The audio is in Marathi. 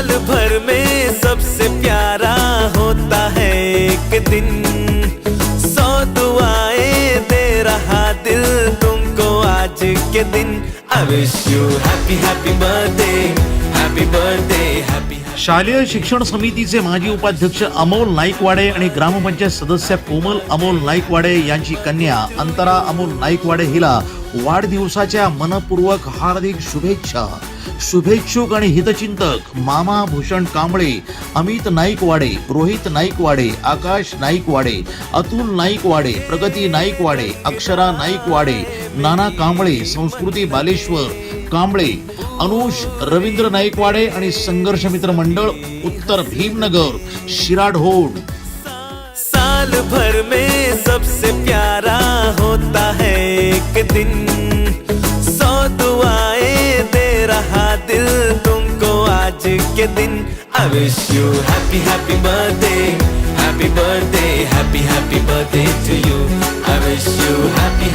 साल भर में सबसे प्यारा होता है एक दिन। सौ दुआएं दे रहा दिल तुमको आज के दिन। शालेय शिक्षण समितीचे माजी उपाध्यक्ष अमोल नाईकवाडे आणि ग्रामपंचायत सदस्य कोमल अमोल नाईकवाडे यांची कन्या अंतरा अमोल नाईकवाडे हिला वाढदिवसाच्या मनपूर्वक हार्दिक शुभेच्छा. शुभेच्छुक आणि हितचिंतक मामा भूषण कांबळे अमित नाईकवाडे रोहित नाईकवाडे आकाश नाईकवाडे अतुल नाईकवाडे प्रगती नाईकवाडे अक्षरा नाईकवाडे नाना कांबळे संस्कृती बालेश्वर कांबळे अनुष रवींद्र नाईकवाडे आणि संघर्ष मित्र मंडळ उत्तर भीमनगर शिराढोड साल भर में सबसे प्यारा एक दिन सौ दुआएं दे रहा दिल तुमको आज के दिन। I wish you happy happy birthday happy birthday happy happy birthday to you I wish you happy